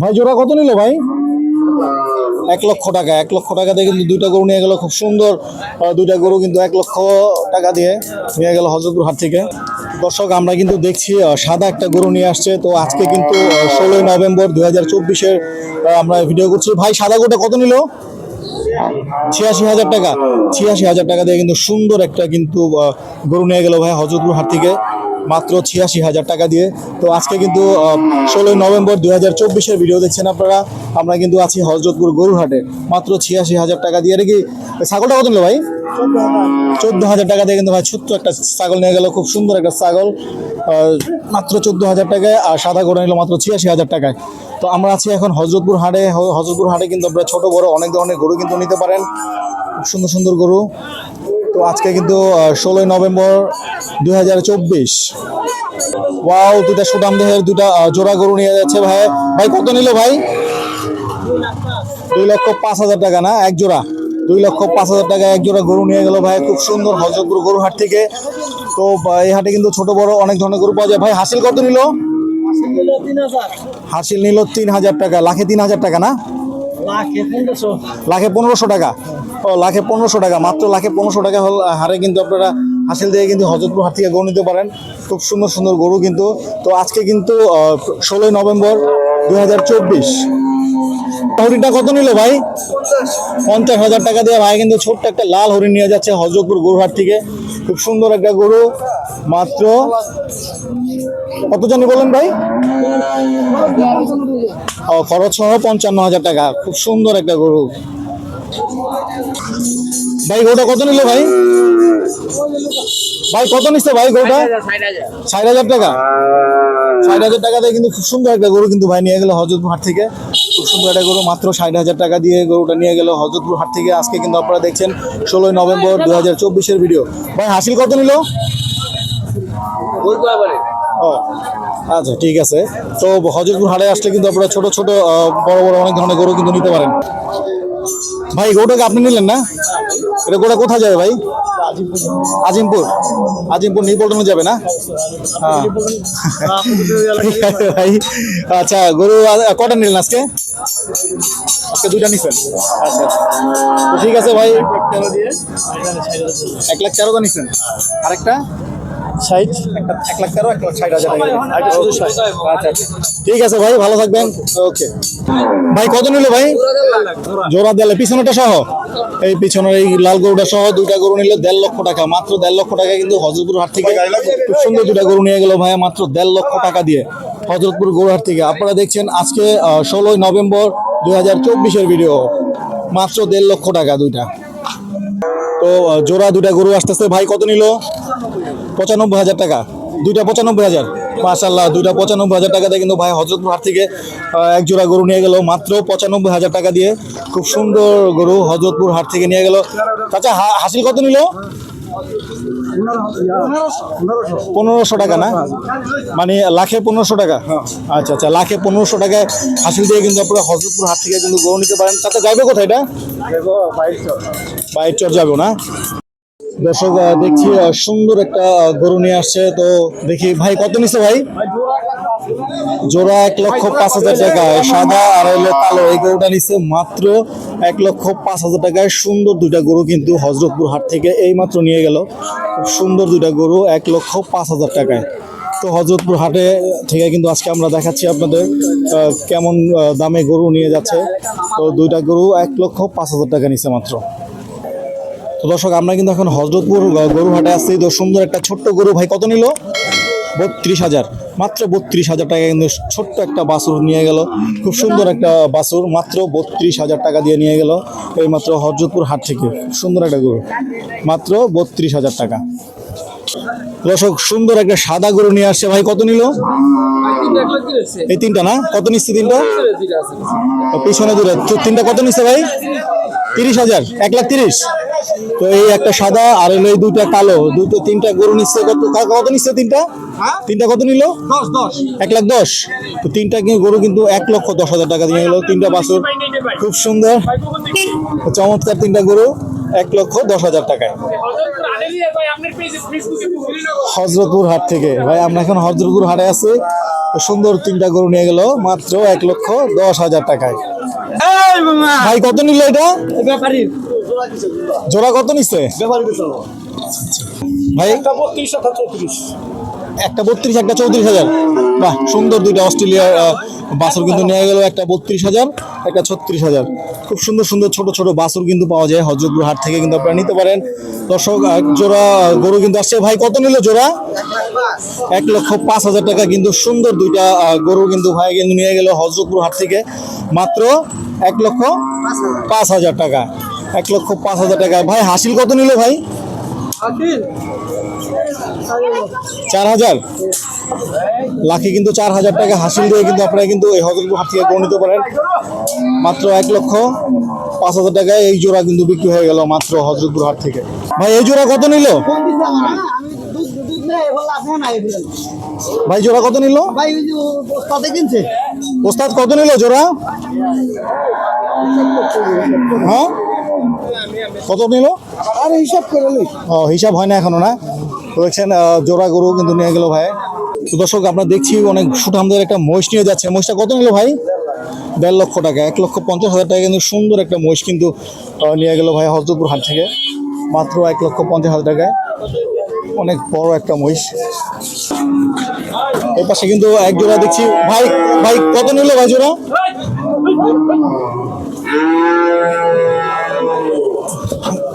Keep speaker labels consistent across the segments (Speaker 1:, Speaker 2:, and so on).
Speaker 1: ভাই, জোড়া কত নিল ভাই? এক লক্ষ টাকা, এক লক্ষ টাকা দিয়ে কিন্তু দুইটা গরু নিয়ে গেল, খুব সুন্দর দুইটা গরু কিন্তু এক লক্ষ টাকা দিয়ে নিয়ে গেল হজরতপুর হাট থেকে। দর্শক, আমরা কিন্তু দেখছি সাদা একটা গরু নিয়ে আসছে, তো আজকে কিন্তু ষোলোই নভেম্বর দুই হাজার চব্বিশের আমরা ভিডিও করছি। ভাই, সাদা গরুটা কত নিল? ছিয়াশি হাজার টাকা, ছিয়াশি হাজার টাকা দিয়ে কিন্তু সুন্দর একটা কিন্তু গরু নিয়ে গেল ভাই হজরতপুর হাট থেকে। মাত্র ছিয়াশি হাজার টাকা দিয়ে। তো আজকে কিন্তু ষোলোই নভেম্বর দুই হাজার চব্বিশের ভিডিও দেখছেন আপনারা? আমরা কিন্তু আছি হজরতপুর গরুহাটে মাত্র ছিয়াশি হাজার টাকা দিয়ে। এটা কি ছাগলটা কত ভাই? চোদ্দ হাজার টাকা দিয়ে কিন্তু ভাই ছোট্ট একটা ছাগল নিয়ে গেল, খুব সুন্দর একটা ছাগল। মাত্র চোদ্দ হাজার টাকায় আর সাদা গরু নিল মাত্র ছিয়াশি হাজার টাকায়। তো আমরা আছি এখন হজরতপুর হাটে। হজরতপুর হাটে কিন্তু আপনারা ছোটো, বড় অনেক ধরনের গরু কিন্তু নিতে পারেন। খুব সুন্দর সুন্দর গরু। তো আজকে কিন্তু ষোলোই নভেম্বর দুই হাজার চব্বিশ। ওয়াও দুটা সুদাম দেহের দুটা জোড়া গরু নিয়ে যাচ্ছে ভাই। ভাই, কত নিল ভাই? দুই লক্ষ পাঁচ হাজার টাকা না, এক জোড়া। দুই লক্ষ পাঁচ হাজার টাকা এক জোড়া গরু নিয়ে গেল ভাই, খুব সুন্দর হজরতপুর গরু হাট থেকে। তো এই হাটে কিন্তু ছোট বড় অনেক ধরনের গরু পাওয়া যায়। ভাই, হাসিল কত নিল? হাসিল নিল তিন হাজার টাকা, লাখে তিন হাজার টাকা না? লাখে পনেরোশো। টাকা। ও, লাখে পনেরোশো টাকা। মাত্র লাখে পনেরোশো টাকা হল হারে কিন্তু আপনারা হাসিল দিয়ে কিন্তু হজরতপুর হাট থেকে গরু নিতে পারেন। খুব সুন্দর সুন্দর গরু কিন্তু। তো আজকে কিন্তু ষোলোই নভেম্বর দুই হাজার চব্বিশ। হরিণটা কত নিল ভাই? পঞ্চাশ হাজার টাকা দিয়ে ভাই কিন্তু ছোট্ট একটা লাল হরিণ নিয়ে যাচ্ছে হজরতপুর গরুহাট থেকে। খুব সুন্দর একটা গরু। মাত্র কত জানি বলেন ভাই? ও, খরচ সহ পঞ্চান্ন হাজার টাকা। খুব সুন্দর একটা গরু। ভাই, গরুটা কত নিল ভাই? ভাই, কত নিচ্ছে ভাই গরুটা? ষাট হাজার টাকা। ষাট হাজার টাকা দিয়ে কিন্তু খুব সুন্দর একটা গরু কিন্তু ভাই নিয়ে গেল হজরতপুর হাট থেকে। খুব সুন্দর একটা গরু, মাত্র ষাট হাজার টাকা দিয়ে গরুটা নিয়ে গেল হজরতপুর হাট থেকে। আজকে কিন্তু আপনারা দেখছেন ষোলোই নভেম্বর দু হাজার চব্বিশের ভিডিও ভাই, হাসিল কত নিল? আচ্ছা ঠিক আছে। তো হজরতপুর হাটে আসলে কিন্তু আপনারা ছোট ছোট বড় বড় অনেক ধরনের গরু কিন্তু নিতে পারেন। ভাই গরুটাকে আপনি নিলেন না? এটা গোটা কোথায় যাবে ভাই? আজিমপুর। আজিমপুর নিপল্টনে যাবে না? হ্যাঁ। ভাই। আচ্ছা গরু কটা নিলেন আজকে? আজকে দুইটা নিছেন। আচ্ছা আচ্ছা। ঠিক আছে ভাই। এক লাখ তেরোটা নিছেন। আরেকটা? ষাট এক লাখ তেরো এক লাখ ষাট হাজার টাকা। শুধু ষাট। আচ্ছা আচ্ছা। ঠিক আছে ভাই ভালো থাকবেন। ওকে। ভাই কত নিল ভাই? জোড়া দিলে পিছনেটা সহ? এই পিছনের এই লাল গরুটা সহ দুইটা গরু নিলে দেড় লক্ষ টাকা। মাত্র দেড় লক্ষ টাকা কিন্তু হজরতপুর হাট থেকে খুব সুন্দর দুটা গরু নিয়ে গেল ভাইয়া মাত্র দেড় লক্ষ টাকা দিয়ে হজরতপুর গরুহাট থেকে। আপনারা দেখছেন আজকে ষোলোই নভেম্বর দুই হাজার চব্বিশের ভিডিও মাত্র দেড় লক্ষ টাকা দুইটা। তো জোড়া দুটা গরু আসতেছে। ভাই কত নিল? পঁচানব্বই হাজার টাকা। দুইটা পঁচানব্বই হাজার। মাশাল্লাহ দুইটা পঁচানব্বই হাজার টাকা দিয়ে কিন্তু ভাই হজরতপুর হাট থেকে এক জোড়া গরু নিয়ে গেল মাত্র পঁচানব্বই হাজার টাকা দিয়ে খুব সুন্দর গরু হজরতপুর হাট থেকে নিয়ে গেল। আচ্ছা হাসিল কত নিল? পনেরোশো টাকা না? মানে লাখে পনেরোশো টাকা? আচ্ছা আচ্ছা লাখে পনেরোশো টাকায় হাসিল দিয়ে কিন্তু আপনারা হজরতপুর হাট থেকে কিন্তু গরু নিতে পারেন। তাতে যাবে কোথায় এটা? বাইর চর। যাব না? দর্শক দেখছি সুন্দর একটা গরু নিয়ে আসছে। তো দেখি, ভাই, কত নিচ্ছে ভাই? জোড়া এক লক্ষ পাঁচ হাজার টাকায়, সাদা আর হলো কালো। এই গরুটা নিচ্ছে মাত্র এক লক্ষ পাঁচ হাজার টাকায়। সুন্দর দুইটা গরু কিন্তু হজরতপুর হাট থেকে এই মাত্র নিয়ে গেল। সুন্দর দুইটা গরু, এক লক্ষ পাঁচ হাজার টাকায়। তো হজরতপুর হাটে থেকে কিন্তু আজকে আমরা দেখাচ্ছি আপনাদের কেমন দামে গরু নিয়ে যাচ্ছে। তো দুইটা গরু এক লক্ষ পাঁচ হাজার টাকা নিচ্ছে মাত্র। তো দর্শক, আমরা কিন্তু এখন হজরতপুর গরু হাটে আসছি তো সুন্দর একটা ছোট্ট গরু। ভাই, কত নিল? বত্রিশ হাজার। মাত্র বত্রিশ হাজার টাকা কিন্তু ছোট্ট একটা বাছুর নিয়ে গেল। খুব সুন্দর একটা বাছুর। মাত্র বত্রিশ হাজার টাকা দিয়ে নিয়ে গেল। এই মাত্র হজরতপুর হাট থেকে। সুন্দর একটা গরু। মাত্র বত্রিশ হাজার টাকা। দর্শক, সুন্দর একটা সাদা গরু নিয়ে আসছে। ভাই, কত নিল? এই তিনটা না? কত নিচ্ছে তিনটা? পিছনে দূরে তিনটা কত নিচ্ছে ভাই? তিরিশ হাজার। এক লাখ তিরিশ? তো এই একটা সাদা আর হলো এই দুইটা কালো। দুটো তিনটা গরু নিচ্ছে কত? কত নিচ্ছে তিনটা? তিনটা কত নিল?
Speaker 2: দশ দশ।
Speaker 1: এক লাখ দশ। তো তিনটা কি- গরু কিন্তু এক লক্ষ দশ হাজার টাকা দিয়ে গেলো তিনটা বাছুর। খুব সুন্দর। চমৎকার তিনটা গরু। এক লক্ষ দশ হাজার টাকায়। হজরতপুর হাট থেকে। ভাই আমরা এখন হজরতপুর হাটে আছি। তো সুন্দর তিনটা গরু নিয়ে গেল। মাত্র এক লক্ষ দশ হাজার টাকায়। ভাই কত নিল এটা? জোড়া কত নিচ্ছে ভাই একটা বত্রিশ একটা চৌত্রিশ। হাজার। বাহ সুন্দর দুইটা অস্ট্রেলিয়ার বাছুর কিন্তু নিয়ে গেল একটা বত্রিশ হাজার একটা ছত্রিশ হাজার। খুব সুন্দর সুন্দর ছোট ছোট বাছুর কিন্তু পাওয়া যায়। হজরতপুর হাট থেকে কিন্তু আপনারা নিতে পারেন। দর্শক এক জোড়া গরু কিন্তু আসছে। ভাই কত নিল জোড়া? এক লক্ষ পাঁচ হাজার টাকা কিন্তু সুন্দর দুইটা গরু কিন্তু ভাই কিন্তু নিয়ে গেল হজরতপুর হাট থেকে। মাত্র এক লক্ষ পাঁচ হাজার টাকা। এক লক্ষ পাঁচ হাজার টাকা। ভাই হাসিল কত নিল ভাই? চার হাজার? লাখে কিন্তু চার হাজার টাকা হাসিল দিয়ে কিন্তু আপনারা কিন্তু এই হজরতপুর হাট থেকে নিতে পারেন। মাত্র এক লক্ষ পাঁচ হাজার টাকায় এই জোড়া কিন্তু বিক্রি হয়ে গেল মাত্র হজরতপুর হাট থেকে। ভাই এই জোড়া কত নিল? ভাই জোড়া কত নিল? ওস্তাদ কত নিল জোড়া? হ্যাঁ? কত নিল
Speaker 2: আর হিসাব করে
Speaker 1: ও হিসাব হয় না এখনও না? তো দেখছেন জোড়া গরু কিন্তু নিয়ে গেল ভাই। তো দর্শক আমরা দেখছি অনেক সুঠামদের একটা মহিষ নিয়ে যাচ্ছে। মহিষটা কত নিল ভাই? দেড় লক্ষ টাকা এক লক্ষ পঞ্চাশ হাজার টাকা কিন্তু সুন্দর একটা মহিষ কিন্তু নিয়ে গেল ভাই হজরতপুর হাট থেকে। মাত্র এক লক্ষ পঞ্চাশ হাজার টাকায় অনেক বড় একটা মহিষ। এর পাশে কিন্তু এক জোড়া দেখছি। ভাই ভাই কত নিল ভাই জোড়া?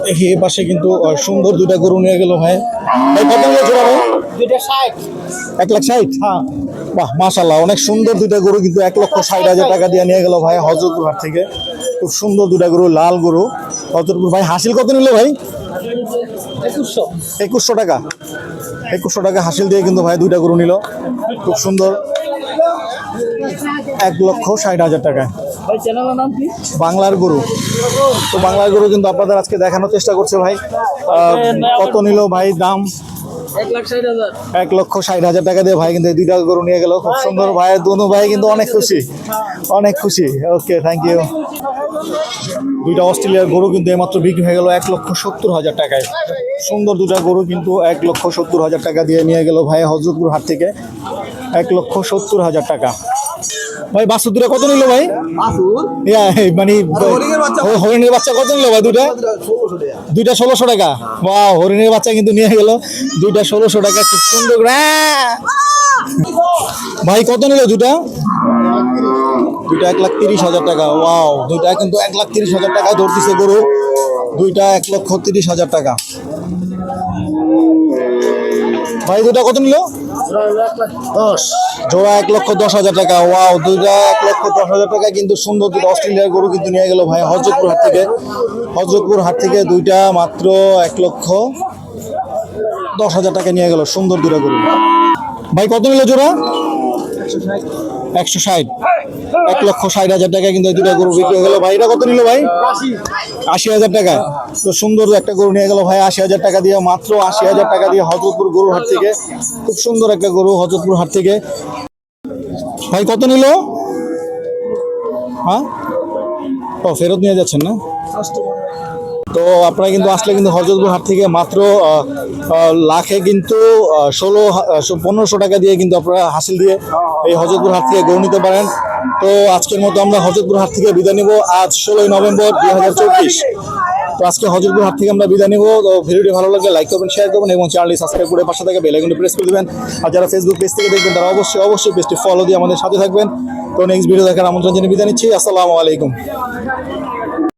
Speaker 1: দেখি এই পাশে কিন্তু সুন্দর দুইটা গরু নিয়ে গেল ভাই। কত নিল জোড়া ভাই
Speaker 2: দুইটা ষাট।
Speaker 1: এক লাখ ষাট? হ্যাঁ। বাহ মাশাল্লাহ অনেক সুন্দর দুইটা গরু কিন্তু এক লক্ষ ষাট হাজার টাকা দিয়ে নিয়ে গেল ভাই হজরতপুর থেকে। খুব সুন্দর দুইটা গরু লাল গরু। হজরতপুর ভাই হাসিল কত নিল ভাই?
Speaker 2: একুশশো।
Speaker 1: একুশশো টাকা। একুশশো টাকা হাসিল দিয়ে কিন্তু ভাই দুইটা গরু নিল। খুব সুন্দর। এক লক্ষ ষাট হাজার টাকা
Speaker 2: ভাই চ্যানেলের নাম কি?
Speaker 1: বাংলার গরু। তো বাংলার গরু কিন্তু আপনাদের আজকে দেখানোর চেষ্টা করছে ভাই। কত নিল ভাই দাম?
Speaker 2: এক
Speaker 1: লক্ষ ষাট হাজার টাকা দিয়ে ভাই কিন্তু দুইটা গরু নিয়ে গেল। খুব সুন্দর ভাই। দুনো ভাই কিন্তু অনেক খুশি। অনেক খুশি। ওকে থ্যাংক ইউ দুইটা অস্ট্রেলিয়ার গরু কিন্তু এইমাত্র বিক্রি হয়ে গেল এক লক্ষ সত্তর হাজার টাকায়। সুন্দর দুটা গরু কিন্তু এক লক্ষ সত্তর হাজার টাকা দিয়ে নিয়ে গেল ভাই হজরতপুর হাট থেকে। এক লক্ষ সত্তর হাজার টাকা। ভাই বাসু দুটা কত নিল ভাই?
Speaker 2: বাসুর?
Speaker 1: মানে
Speaker 2: হরিণের বাচ্চা।
Speaker 1: কত নিল ভাই দুটা? দুইটা ষোলোশো টাকা? বা হরিণের বাচ্চা কিন্তু নিয়ে গেল। দুইটা ষোলোশো টাকা খুব সুন্দর করে ভাই কত নিল দুটা? দুইটা এক লাখ তিরিশ হাজার টাকা ওয়াও। দুইটা কিন্তু এক লাখ তিরিশ হাজার টাকা ধরতেছে গরু। দুইটা এক লক্ষ তিরিশ হাজার টাকা। ভাই দুটা কত নিল?
Speaker 2: দশ।
Speaker 1: জোড়া এক লক্ষ দশ হাজার টাকা। ওয়াও, দুইটা এক লক্ষ দশ হাজার টাকা। কিন্তু সুন্দর দুটো অস্ট্রেলিয়ার গরু কিন্তু নিয়ে গেল ভাই হজরতপুর হাট থেকে। হজরতপুর হাট থেকে দুইটা মাত্র এক লক্ষ দশ হাজার টাকা নিয়ে গেল সুন্দর দুটা গরু। ভাই, কত নিল জোড়া? একশো ষাট। এক লক্ষ ষাট হাজার টাকা কিন্তু দুটা গরু বিক্রি হয়ে গেল ভাই, এটা কত নিল ভাই? আশি হাজার টাকা। তো সুন্দর একটা গরু নিয়ে গেল ভাই, আশি হাজার টাকা দিয়ে, মাত্র আশি হাজার টাকা দিয়ে হজরতপুর গরুর হাট থেকে। খুব সুন্দর একটা গরু হজরতপুর হাট থেকে। ভাই, কত নিল? হ্যাঁ? ও, ফেরত নিয়ে যাচ্ছেন না? তো আপনারা কিন্তু আসলে কিন্তু হজরতপুর হাট থেকে মাত্র লাখে কিন্তু ষোলো পনেরোশো টাকা দিয়ে কিন্তু আপনারা হাসিল দিয়ে এই হজরতপুর হাট থেকে গরু নিতে পারেন। তো আজকের মতো আমরা হজরতপুর হাট থেকে বিদায় নিব। আজ ষোলোই নভেম্বর দুই হাজার চব্বিশ। তো আজকে হজরতপুর হাট থেকে আমরা বিদায় নিব। তো ভিডিওটি ভালো লাগলে লাইক করবেন শেয়ার করবেন এবং চ্যানেলটি সাবস্ক্রাইব করে পাশে থেকে বেল আইকনটি প্রেস করে দেবেন। আর যারা ফেসবুক পেজ থেকে দেখবেন, তারা অবশ্যই অবশ্যই পেজটি ফলো দিয়ে আমাদের সাথে থাকবেন। তো নেক্সট ভিডিও দেখার আমন্ত্রণ জানিয়ে বিদায় নিচ্ছি। আসসালামু আলাইকুম।